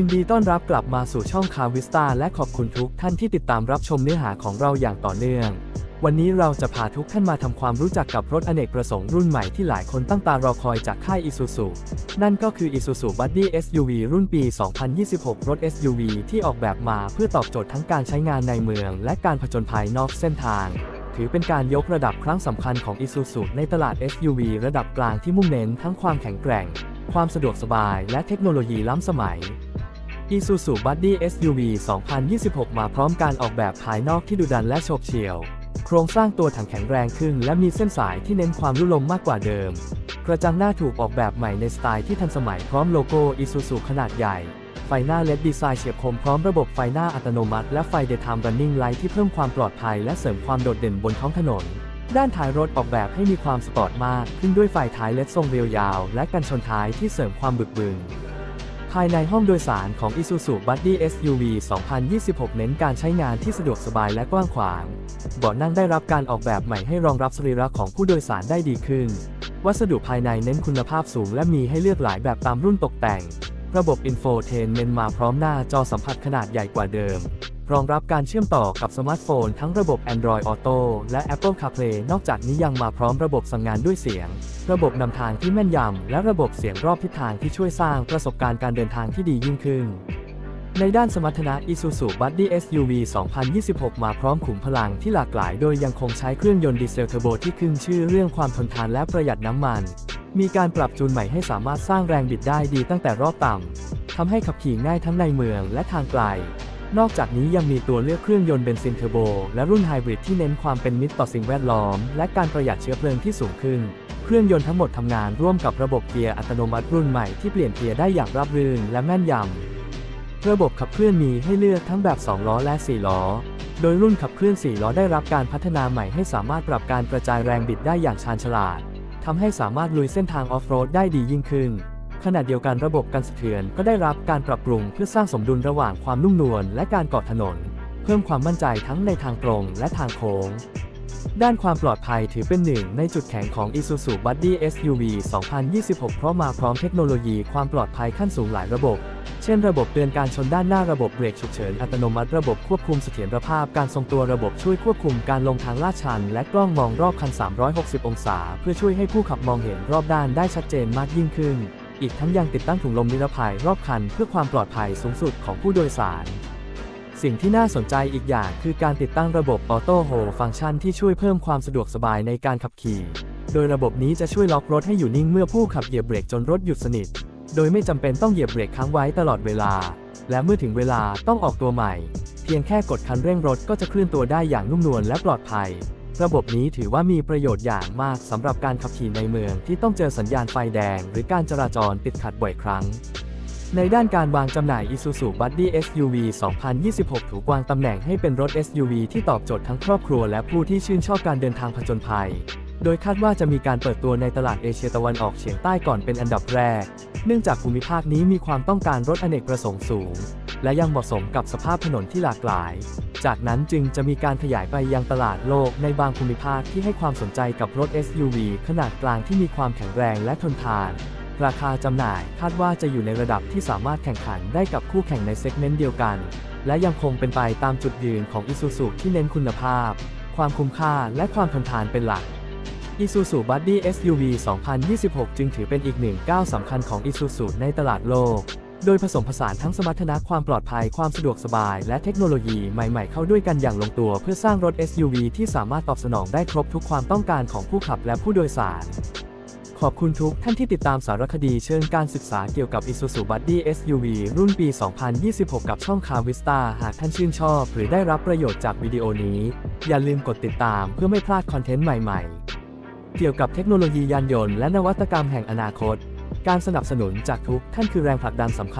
ยินดีต้อนรับกลับมาสู่ช่องคาวิสตาและขอบคุณทุกท่านที่ติดตามรับชมเนื้อหาของเราอย่างต่อเนื่อง วันนี้เราจะพาทุกท่านมาทำความรู้จักกับรถอเนกประสงค์รุ่นใหม่ที่หลายคนตั้งตารอคอยจากค่าย Isuzu นั่นก็คือ Isuzu Buddy SUV รุ่นปี 2026 รถ SUV ที่ออกแบบมาเพื่อตอบโจทย์ทั้งการใช้งานในเมือง และการผจญภัยนอกเส้นทาง ถือเป็นการยกระดับครั้งสำคัญของ Isuzu ในตลาด SUV ระดับกลางที่มุ่งเน้นทั้งความแข็งแกร่ง ความสะดวกสบายและเทคโนโลยีล้ำสมัย Isuzu Buddy SUV 2026 มาพร้อมการออกแบบภายนอกที่ดุดันและโฉบเฉี่ยว โครงสร้างตัวถังแข็งแรงขึ้น และมีเส้นสายที่เน้นความรุ่ลมมากกว่าเดิม กระจังหน้าถูกออกแบบใหม่ในสไตล์ที่ทันสมัยพร้อมโลโก้ Isuzu ขนาดใหญ่ ไฟหน้า LED ดีไซน์เฉียบคมพร้อมระบบไฟหน้าอัตโนมัติ และไฟ Daytime Running Light ที่เพิ่มความปลอดภัยและเสริมความโดดเด่นบนท้องถนน ด้านท้ายรถออกแบบให้มีความสปอร์ตมาก ขึ้นด้วยไฟท้ายเลดทรงเรียวยาว และกันชนท้ายที่เสริมความบึกบึน ภายในห้องโดยสารของ Isuzu Buddy SUV 2026 เน้นการใช้งานที่สะดวกสบายและกว้างขวาง เบาะนั่งได้รับการออกแบบใหม่ให้รองรับสรีระของผู้โดยสารได้ดีขึ้น วัสดุภายในเน้นคุณภาพสูงและมีให้เลือกหลายแบบตามรุ่นตกแต่ง ระบบ Infotainment มาพร้อมหน้าจอสัมผัสขนาดใหญ่กว่าเดิม รองรับการเชื่อมต่อกับสมาร์ทโฟน ทั้งระบบ Android Auto และ Apple CarPlay นอกจากนี้ยังมาพร้อมระบบสั่งงานด้วยเสียง ระบบนำทางที่แม่นยำ และระบบเสียงรอบทิศทางที่ช่วยสร้างประสบการณ์การเดินทางที่ดียิ่งขึ้น ในด้านสมรรถนะ Isuzu Buddy SUV 2026 มาพร้อมขุมพลังที่หลากหลาย โดยยังคงใช้เครื่องยนต์ดีเซลเทอร์โบที่ขึ้นชื่อเรื่องความทนทานและประหยัดน้ำมัน มีการปรับจูนใหม่ให้สามารถสร้างแรงบิดได้ดีตั้งแต่รอบต่ำทำให้ขับขี่ง่ายทั้งในเมืองและทางไกลนอกจากนี้ยังมีตัวเลือกเครื่องยนต์เบนซินเทอร์โบ และรุ่นไฮบริดที่เน้นความเป็นมิตรต่อสิ่งแวดล้อม และการประหยัดเชื้อเพลิงที่สูงขึ้น เครื่องยนต์ทั้งหมดทำงานร่วมกับระบบเกียร์อัตโนมัติรุ่นใหม่ที่เปลี่ยนเกียร์ได้อย่างราบรื่นและแม่นยำ ระบบขับเคลื่อนมีให้เลือกทั้งแบบ 2 ล้อและ 4 ล้อ โดยรุ่นขับเคลื่อน 4 ล้อได้รับการพัฒนาใหม่ให้สามารถปรับการกระจายแรงบิดได้อย่างชาญฉลาดทำให้สามารถลุยเส้นทางออฟโรดได้ดียิ่งขึ้น ขณะเดียวกันระบบกันสะเทือนก็ได้รับการปรับปรุงเพื่อสร้างสมดุลระหว่างความนุ่มนวลและการเกาะถนน เพิ่มความมั่นใจทั้งในทางตรงและทางโค้ง ด้านความปลอดภัยถือเป็นหนึ่งในจุดแข็งของ Isuzu Buddy SUV 2026 เพราะมาพร้อมเทคโนโลยีความปลอดภัยขั้นสูงหลายระบบ เช่นระบบเตือนการชนด้านหน้าระบบเบรกฉุกเฉินอัตโนมัติระบบควบคุมเสถียรภาพการทรงตัวระบบช่วยควบคุมการลงทางลาดชัน และกล้องมองรอบคัน 360 องศา เพื่อช่วยให้ผู้ขับมองเห็นรอบด้านได้ชัดเจนมากยิ่งขึ้น อีกทั้งยังติดตั้งถุงลมนิรภัยรอบคันเพื่อความปลอดภัยสูงสุดของผู้โดยสาร สิ่งที่น่าสนใจอีกอย่างคือการติดตั้งระบบออโต้โฮฟังก์ชันที่ช่วยเพิ่มความสะดวกสบายในการขับขี่ โดยระบบนี้จะช่วยล็อกรถให้อยู่นิ่งเมื่อผู้ขับเหยียบเบรกจนรถหยุดสนิท โดยไม่จำเป็นต้องเหยียบเบรกค้างไว้ตลอดเวลา และเมื่อถึงเวลาต้องออกตัวใหม่ เพียงแค่กดคันเร่งรถก็จะเคลื่อนตัวได้อย่างนุ่มนวลและปลอดภัย ระบบนี้ถือว่ามีประโยชน์อย่างมากสำหรับการขับขี่ในเมืองที่ต้องเจอสัญญาณไฟแดง หรือการจราจรติดขัดบ่อยครั้ง ในด้านการวางจำหน่าย Isuzu Buddy SUV 2026 ถูกวางตำแหน่งให้เป็นรถ SUV ที่ตอบโจทย์ทั้งครอบครัวและผู้ที่ชื่นชอบการเดินทางผจญภัย โดยคาดว่าจะมีการเปิดตัวในตลาดเอเชียตะวันออกเฉียงใต้ก่อนเป็นอันดับแรก เนื่องจากภูมิภาคนี้มีความต้องการรถอเนกประสงค์สูง และยังเหมาะสมกับสภาพถนนที่หลากหลาย จากนั้นจึงจะมีการขยายไปยังตลาดโลกในบางภูมิภาคที่ให้ความสนใจกับรถ SUV ขนาดกลางที่มีความแข็งแรงและทนทาน ราคาจำหน่ายคาดว่าจะอยู่ในระดับที่สามารถแข่งขันได้กับคู่แข่งในเซกเมนต์เดียวกัน และยังคงเป็นไปตามจุดยืนของ Isuzu ที่เน้นคุณภาพ ความคุ้มค่าและความทนทานเป็นหลัก Isuzu Buddy SUV 2026 จึงถือเป็นอีกหนึ่งก้าวสำคัญของ Isuzu ในตลาดโลก โดยผสมผสานทั้งสมรรถนะความปลอดภัยความสะดวกสบาย และเทคโนโลยีใหม่ๆ เข้าด้วยกันอย่างลงตัวเพื่อสร้างรถ SUV ที่สามารถตอบสนองได้ครบทุกความต้องการของผู้ขับและผู้โดยสาร ขอบคุณทุกท่านที่ติดตามสารคดีเชิงการศึกษาเกี่ยวกับ Isuzu Buddy SUV รุ่นปี 2026 กับช่อง Car Vista หากท่านชื่นชอบหรือได้รับประโยชน์จากวิดีโอนี้ อย่าลืมกดติดตามเพื่อไม่พลาดคอนเทนต์ใหม่ๆ เกี่ยวกับเทคโนโลยียานยนต์และนวัตกรรมแห่งอนาคต การสนับสนุนจากทุกท่านคือแรงผลักดันสำคัญ